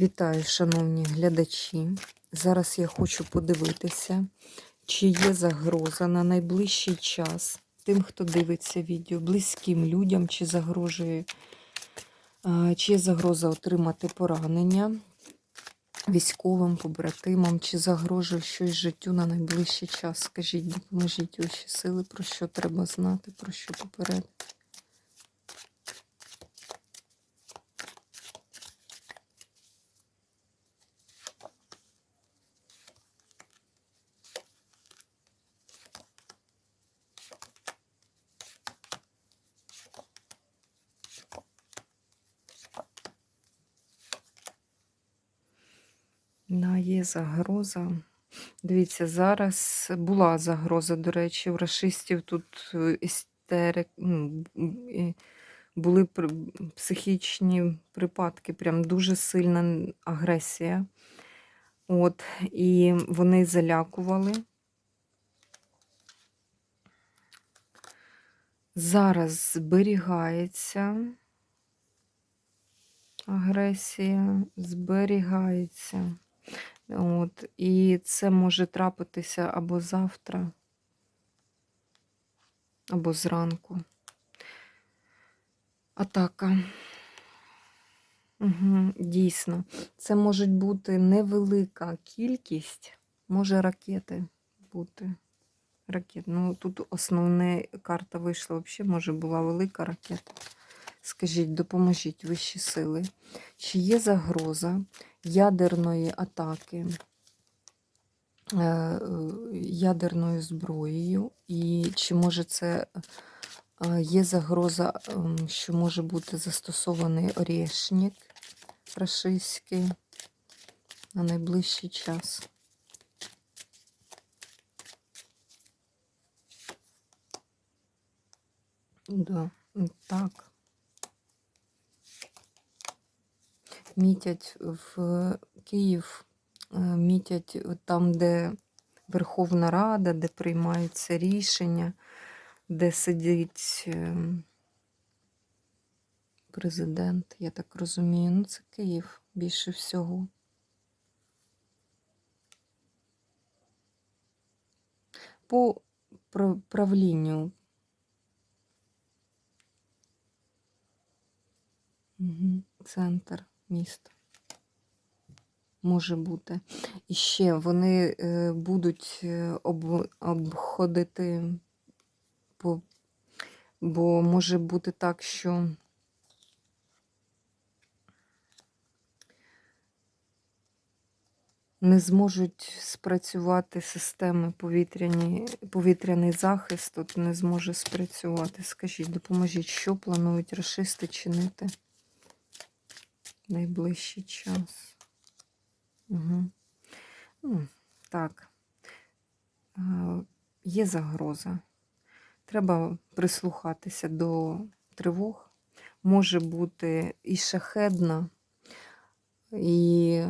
Вітаю, шановні глядачі. Зараз я хочу подивитися, чи є загроза на найближчий час тим, хто дивиться відео, близьким людям, чи загрожує, чи є загроза отримати поранення військовим побратимам, чи загрожує щось життю на найближчий час. Скажіть, допоможіть ваші сили, про що треба знати, про що попередити. На є загроза. Дивіться, зараз була загроза, до речі, у расистів тут е, істерик, ну, були психічні припадки, прям дуже сильна агресія. От, і вони залякували. Зараз зберігається агресія, зберігається. От, і це може трапитися або завтра, або зранку. Атака. Угу, дійсно, це може бути невелика кількість, може ракети бути. Ракет. Ну, тут основна карта вийшла взагалі, може була велика ракета. Скажіть, допоможіть вищі сили. Чи є загроза ядерної атаки е, ядерною зброєю? І чи може це е, є загроза, ем, що може бути застосований орєшник рашистський на найближчий час? Да, так. Мітять в Київ, е, мітять там, де Верховна Рада, де приймаються рішення, де сидить е, президент, я так розумію. Ну, це Київ більше всього. По прав- правлінню. Угу. Центр міста. Може бути. І ще вони е, будуть е, об, обходити, по, бо може бути так, що не зможуть спрацювати системи повітряні, повітряний захист, тут не зможе спрацювати. Скажіть, допоможіть, що планують расисти чинити найближчий час? Угу. Ну, так, є загроза. Треба прислухатися до тривог. Може бути і шахедна, і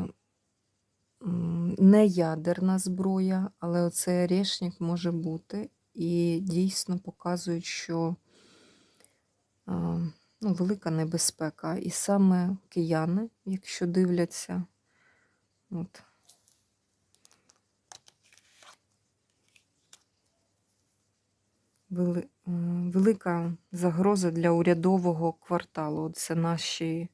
не ядерна зброя, але оцей орешник може бути. І дійсно показують, що ну, велика небезпека. І саме кияни, якщо дивляться, от, е, велика загроза для урядового кварталу. Це наші,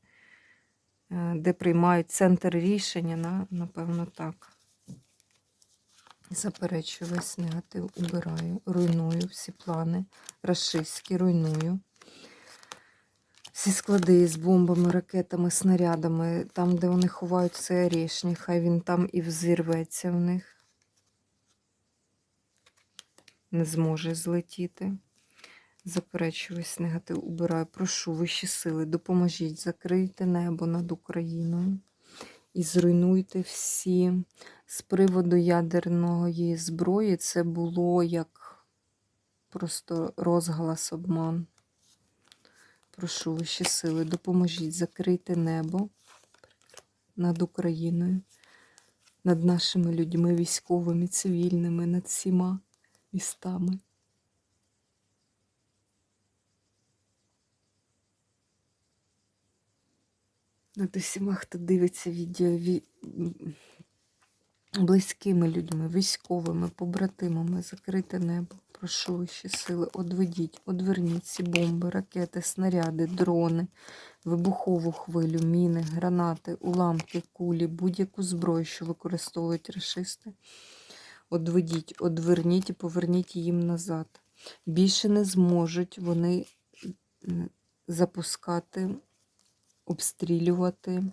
е, де приймають центр рішення, на, напевно, так. Заперечую весь негатив, убираю, руйную всі плани, рашистські, руйную. Всі склади з бомбами, ракетами, снарядами, там, де вони ховають цей орешник, хай він там і взірветься в них. Не зможе злетіти. Заперечую весь негатив, убираю. Прошу вищі сили, допоможіть, закрийте небо над Україною і зруйнуйте всі з приводу ядерної зброї. Це було як просто розголос обман. Прошу вищі сили, допоможіть, закрийте небо над Україною, над нашими людьми, військовими, цивільними, над всіма містами. над усіма, хто дивиться відео ві... близькими людьми, військовими, побратимами, закрите небо. Прошу вищі сили, одведіть, одверніть ці бомби, ракети, снаряди, дрони, вибухову хвилю, міни, гранати, уламки, кулі, будь-яку зброю, що використовують рашисти. Одведіть, одверніть і поверніть їм назад. Більше не зможуть вони запускати, обстрілювати,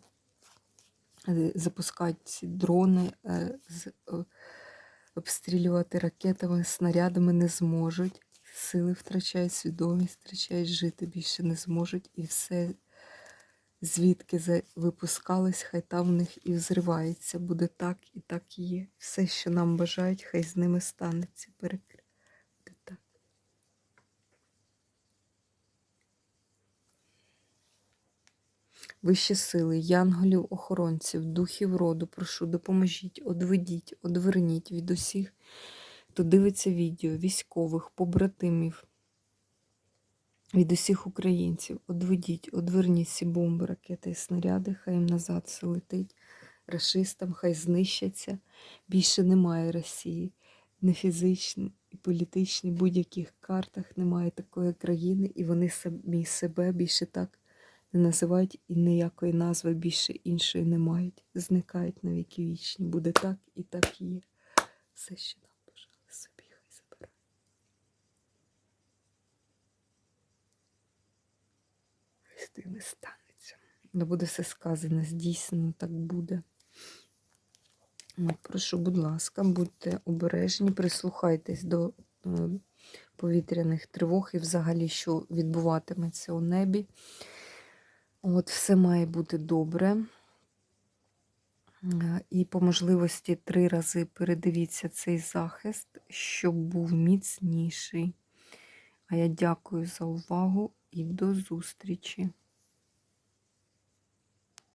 е, запускати ці дрони, е, з- обстрілювати ракетами, снарядами не зможуть. Сили втрачають, свідомість втрачають, жити більше не зможуть. І все, звідки випускались, хай там в них і взривається. Буде так і так і є. Все, що нам бажають, хай з ними станеться. Перекр... Буде так. Вищі сили, янголів, охоронців, духів роду, прошу, допоможіть, одведіть, одверніть від усіх, хто дивиться відео, військових, побратимів, від усіх українців. Одведіть, одверніть ці бомби, ракети і снаряди, хай їм назад все летить. Рашистам, хай знищаться. Більше немає Росії. Не фізичні і політичні, будь-яких картах немає такої країни, і вони самі себе більше так не називають і ніякої назви більше іншої не мають. Зникають на віки вічні. Буде так і так є. Все, що нам бажали собі, хай забирають. Хай з тим не станеться. Да буде все сказано, здійснено, так буде. От, прошу, будь ласка, будьте обережні, прислухайтесь до е, повітряних тривог і взагалі, що відбуватиметься у небі. От, все має бути добре. Е, І по можливості три рази передивіться цей захист, щоб був міцніший. А я дякую за увагу і до зустрічі!